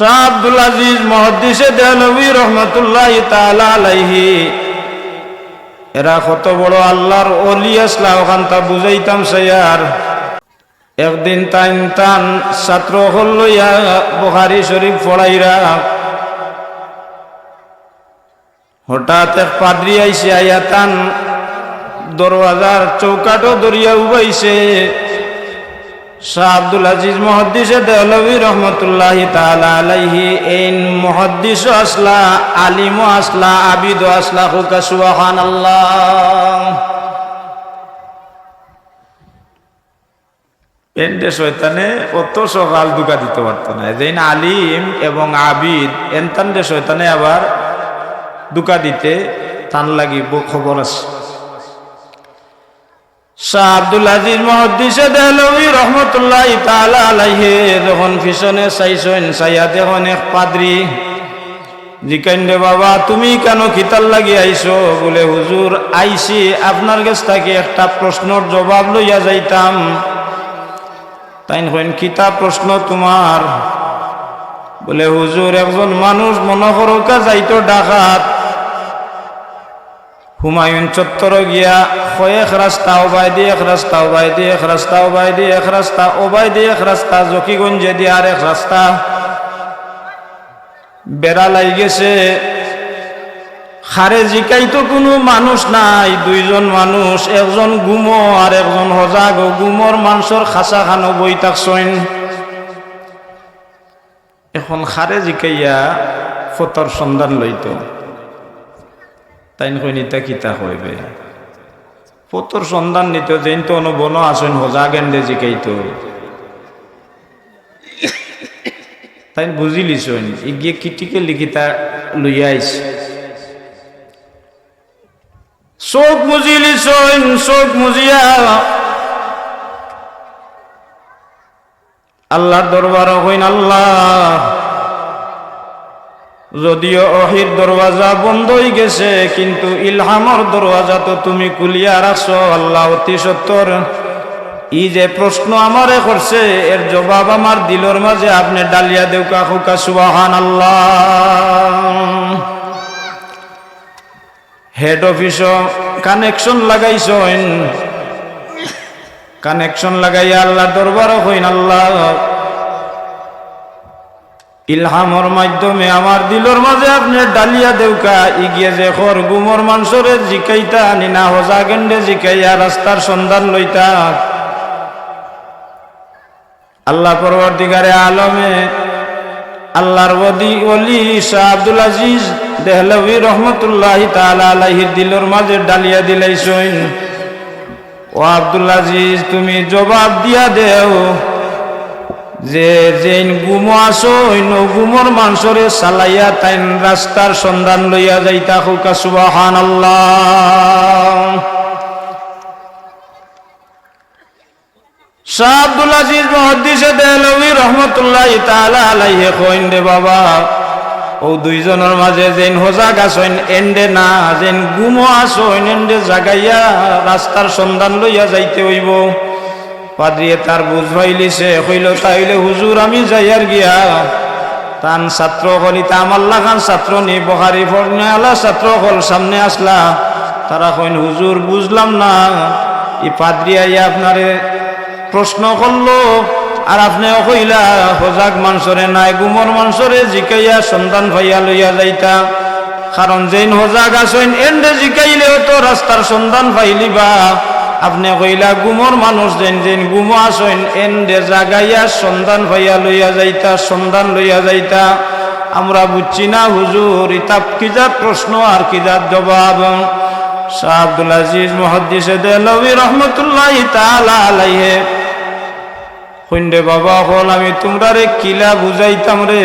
শাহ আব্দুল আজিজ মহাদিসে দেহলবী রহমতুল্লাহ তাআলা আলাইহি। এরা কত বড় আল্লাহর অলি আসলা, ওখান তা বুঝাইতাম সাইয়ার। একদিন তাইন তান ছাত্র হল লইয়া বুখারি শরীফ পড়াইরা হঠাৎ এক পাদ্রি আইসে, আইয়া তান দরওয়াজার চৌকাটো দরিয়া উবাইছে। শাহ আব্দুল আজিজ মহাদ্দিসে দেহলবী রহমতুল্লাহ আলাইহি এই মহাদ্দিস আসলা আলিমও আসলা আবিদও আসলা, হুকা সুবহান আল্লাহ এনতে শয়তানে অত সকাল দুকা দিতে পারতো না। যেন আলিম এবং আবিদ, এনতানতে শয়তানে আবার দুকা দিতে তান লাগি খবর আছে। শাহ আব্দুল আজিজ মহাদ্দিসে দেহলবী রহমতুল্লাহ তাআলা আলাইহি, যখন পিছনে চাইছেন চাইয়া দেখুন এক পাদ্রি। জিকাইন্দে বাবা, তুমি কেন খিতাল লাগি আইছো বলে, হুজুর আইছি আপনার কাছ থেকে একটা প্রশ্নর জবাব লইয়া যাইতাম। তাই কইন, কিতা প্রশ্ন তোমার? বলে, হুজুর, একজন মানুষ মনে করোকা যাইতো ডাকাত। হুমায়ুন চত্বর গিয়া কয়েক রাস্তা ওবাই দিয়ে এক রাস্তা ওবাই দিয়ে এক রাস্তা ওবাই দিয়ে এক রাস্তা ওবাই দিয়ে এক রাস্তা জকিগঞ্জে দিয়ে আর এক রাস্তা বেড়া লাই গেছে। খারে জিকাই তো কোনো মানুষ নাই, দুইজন মানুষ, একজন গুমো আর একজন হজাগ গুমর মাংসর খাসা খানো বই থাকছেন এখন খারে জিকাইয়া ফতর সন্ধান লইতো। তাইন নিতা কিতা হইবে ফতর সন্ধান নিত যেন তো অনুবন আসেন, হজা গেন্ডে জিকাইতো তাই বুঝি লিছইন ইগিয়ে কিটিকে লিখিতা লইয়া আইছে। চোখ মুজি লিছইন, চোখ মুজিয়া আল্লাহর দরবার হইন আল্লাহ যদিও অহির দরওয়াজা বন্ধ গেছে, কিন্তু ইলহামর দরওয়াজা তো তুমি কুলিয়া রাখছো, আল্লাহ অতি সত্তর। ই যে প্রশ্ন আমারে করছে, এর জবাব আমার দিলর মাঝে, আপনি ডালিয়া দেউকা হুকা সুবাহান আল্লাহ হেড অফিসও কানেকশন লাগাইছেন কানেকশন লাগাইয়া আল্লাহ দরবার হইন আল্লাহ। ইলহামর মাধ্যমে আমার দিলর মাঝে আপনি ডালিয়া দেউকা, ইগিয়ে যে খর গুমর মাংসরে জিকাইতা, নিনা হজা গেন্ডে জিকাইয়া রাস্তার সন্ধান লইতা। আল্লাহ পরবর্তীকারে আলমে আল্লাহর ওদি অলি শাহ আব্দুল আজিজ দেহলভি রহমতুল্লাহ তাআলা আলাইহির দিলর মাঝে ডালিয়া দিলাইছইন ও আব্দুল আজিজ, তুমি জবাব দিয়া দেও। যে যেন গুমো আসো অন্য গুমর মাংসরে সালাইয়া তাইন রাস্তার সন্ধান লইয়া যাইতা হুকা সুবাহান শাহ আব্দুল আজিজ মহাদ্দিসে দেহলভি রহমতুল্লাহ তাআলা আলাইহি কইন দে বাবা, ও দুইজনের মাঝে যেন হোজা গাছইন এন্ডে না যেন গুমো আসইন এন্ডে জাগাইয়া রাস্তার সন্ধান লইয়া যাইতে হইব। পাদ্রিয়ে তার বুঝ ভাইলিছে হইল তাইলে হুজুর, আমি যাইয়ার গিয়া তান ছাত্র হলি, তা আমাল্লা খান ছাত্র নি, বহারি ফর্নে আলা ছাত্র হল সামনে আসলা। তারা কইন, হুজুর, বুঝলাম না। ই পাদ্রি আইয়া আপনারে প্রশ্ন করল, আর আপনি কইলা হজাক মানসরে নাই, গুমর মানসরে জিকাইয়া সন্ধান ভাইয়া লইয়া যাইতা। কারণ যেন হজাক আসেন এন্ডে জিকাইলেও তো রাস্তার সন্ধান পাইলিবা আপনি কইলা, গুমর মানুষ যেন যেন গুমো আসেন এন্ডে জাগাইয়া সন্ধান ভাইয়া লইয়া যাইতা, সন্ধান লইয়া যাইতা। আমরা বুঝছি না হুজুর, ইতাব কিজাত প্রশ্ন আর কিজাত জবাব? শাহ আব্দুল আজিজ মহাদ্দিসে দেলবি রহমতুল্লাহ তাআলা আলাইহে। কইন্ডে বাবা হল আমি তোমরা রে কিলা বুঝাইতাম রে।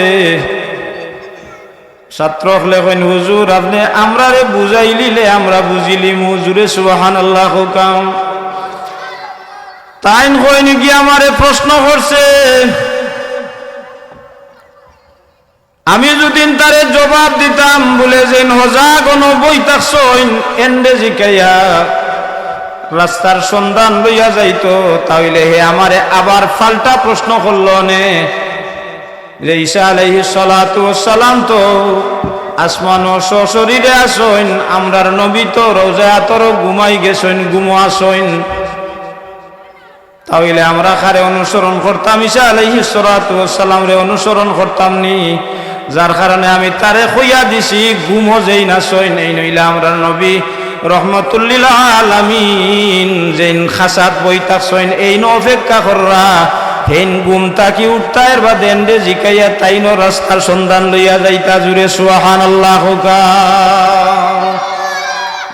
ছাত্র হলে কইন, হুজুর, আপনি আমরা রে বুঝাইলিলে আমরা বুঝিলি হুজুরে সুবাহান আল্লাহ হুকাম তাইন কইনি কি আমারে প্রশ্ন করছে? আমি যদি তারে জবাব দিতাম, বলে যে হজা কোন বই থাকছইন এন্ডে জিকাইয়া। রাস্তার সন্ধান লইয়া যাইত, তাইলে হে আমারে আবার ফাল্টা প্রশ্ন করল নে। যে ঈশা আলাইহি সালাতু সালাম তো আসমান ও সশরীরে আসইন, আমরার নবী তো রোজা আতর ঘুমাই গেছইন ঘুমো আসইন তাহলে আমরা খারে অনুসরণ করতাম? ঈশা সালাতু সালাম রে অনুসরণ করতাম নি যার কারণে আমি তারে কইয়া দিছি, ঘুমো যেই না সইন এই নইলে আমরা নবী রহমতুল্লিল আলামিন যেন খাসাত বইতা সইন এই ন অপেক্ষা কররা। হেন গুম তাকি উঠতায়ের বা দেন্ডে জিকাইয়া তাইনো রাস্তার সন্ধান লইয়া যাইতা, জুড়ে সুহান আল্লাহ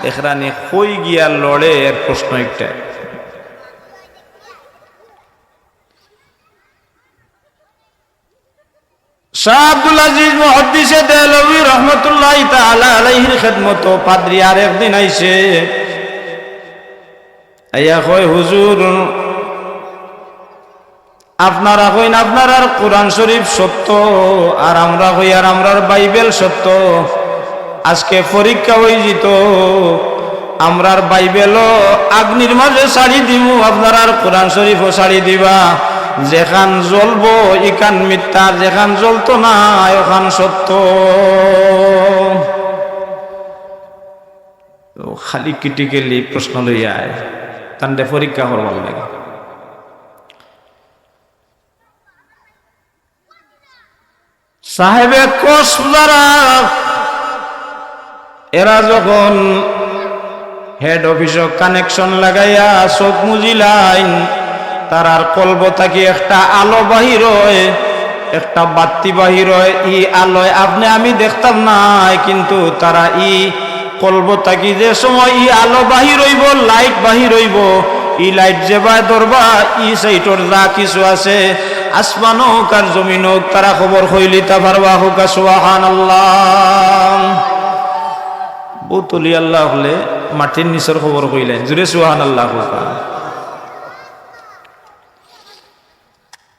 দেখরানি কই গিয়া লড়ে, এর প্রশ্ন একটা শাহ আব্দুল আর একদিন কইন কোরআন শরীফ সত্য, আর আমরা কই, আর আমরার বাইবেল সত্য? আজকে পরীক্ষা হয়ে যেত আমরার বাইবেলও আগ্নির মাঝে শাড়ি দিমু, আপনার কোরআন শরীফও শাড়ি দিবা। যেখান জ্বলবো ইখান মিথ্যা, যেখান জ্বলতো না, ওখান সত্য। খালি কিটিকেলি প্রশ্ন লইয়া আয়। তান্ডে পরীক্ষা করবার লাগে। সাহেবে কোষ যারা এরা যখন হেড অফিসে কানেকশন লাগাইয়া চোখ মুজি লাইন তারার কলব থাকি একটা আলো বাহির একটা বাতি বাহির ই আলোয় আপনি আমি দেখতাম নাই, কিন্তু তারা ই কলব থাকি যে সময় ই আলো বাহির হইব, লাইট বাহির হইব, ই লাইট যেবা ধরবা, ই সাইটর যা কিছু আছে, আসমান হোক আর জমিন হোক, তারা খবর হইলিতা পারবা হোক সুহান আল্লাহ বৌতলি আল্লাহ হলে মাটির নিচের খবর কইলেন, জুড়ে সুহান আল্লাহ হোক।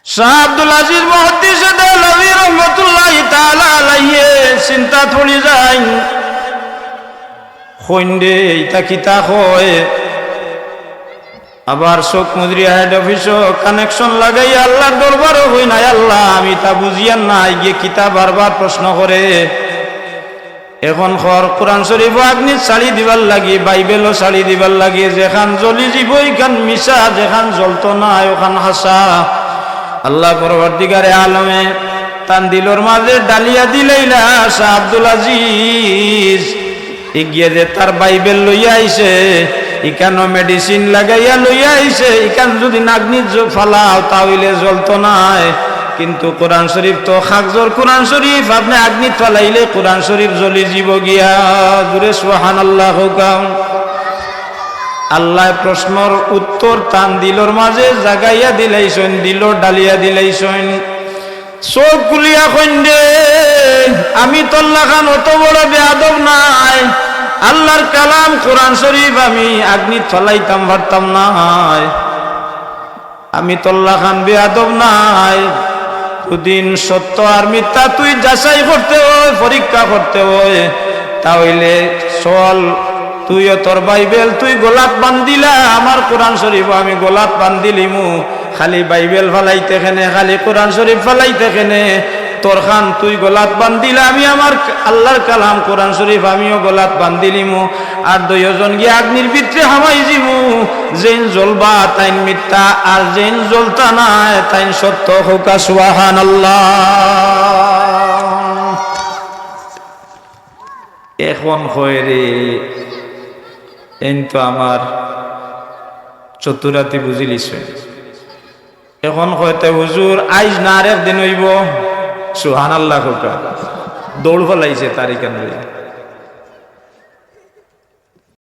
শাহ আব্দুল আজিজ মহাদ্দিস দেলভি রহমতুল্লাহ আলাইহি, চিন্তা থলি যায় হইন্দে ইতা কিতা হয় আবার চোখ মুদ্রিয়া হেড অফিস কানেকশন লাগাই আল্লাহর দরবারও হই নাই আল্লাহ, আমি তা বুঝিয়ান নাই গিয়ে কিতা বারবার প্রশ্ন করে। এখন খর কোরআন শরীফ আগ্নি শাড়ি দিবার লাগি, বাইবেলও শাড়ি দিবার লাগি, যেখান জ্বলি যাব ওইখান মিশা, যেখান জ্বলতো না ওখান হাসা। আল্লাহ পরবর্তীকারে আলমে তান দিলর মাঝে ডালিয়া দিলাইলা শাহ আব্দুল আজিজ। এগিয়ে যে তার বাইবেল লইয়া আইছে ইকানো মেডিসিন লাগাইয়া লইয়া আইছে ইকান যদি নাগনি ফালাও, তাহলে জ্বলতো নাই। কিন্তু কোরআন শরীফ তো খাকজর কোরআন শরীফ, আপনি আগ্নিত ফালাইলে কোরআন শরীফ জ্বলি জীব গিয়া। দূরে সোহান আল্লাহ হুকাম আল্লাহ প্রশ্নর উত্তর তান দিলর মাঝে, জাগাইয়া দিলাইছেন, দিল ডালিয়া দিলাইছেন। চোখ গুলিয়া কইন্দে আমি তল্লা খান অত বড় বেয়াদব নাই। আল্লাহর কালাম কোরআন শরীফ আমি আগ্নিত ফলাইতাম পারতাম নাই। আমি তল্লা খান বেয়াদব নাই। দুদিন সত্য আর মিথ্যা তুই যাচাই করতে হয়, পরীক্ষা করতে হয়। তাহলে চল তুইও তোর বাইবেল, তুই গোলাপ বান্দিলা আমার কোরআন শরীফ আমি গোলাপ বান্দিলিমু খালি বাইবেল ফালাইতে খেনে খালি কোরআন শরীফ ফালাইতে খেনে তোর খান, তুই গোলাপ বান্দিলা আমি আমার আল্লাহর কালাম, কোরআন শরীফ আমিও গোলাপ বান্দিলিমু আর দুইজন গিয়ে আগ্নির ভিতরে হামাই জিমু যেন জ্বলবা, তাইন মিথ্যা, আর যেন জ্বলতা নাই, তাইন সত্য হোকা সুহান আল্লাহ এখন হয় রে এন তো আমার চতুরাতি বুঝিলিস এখন হয়তো হুজুর, আইজ না আর একদিন হইব? সুহান আল্লাহ দৌড় ফলাইছে তারিখান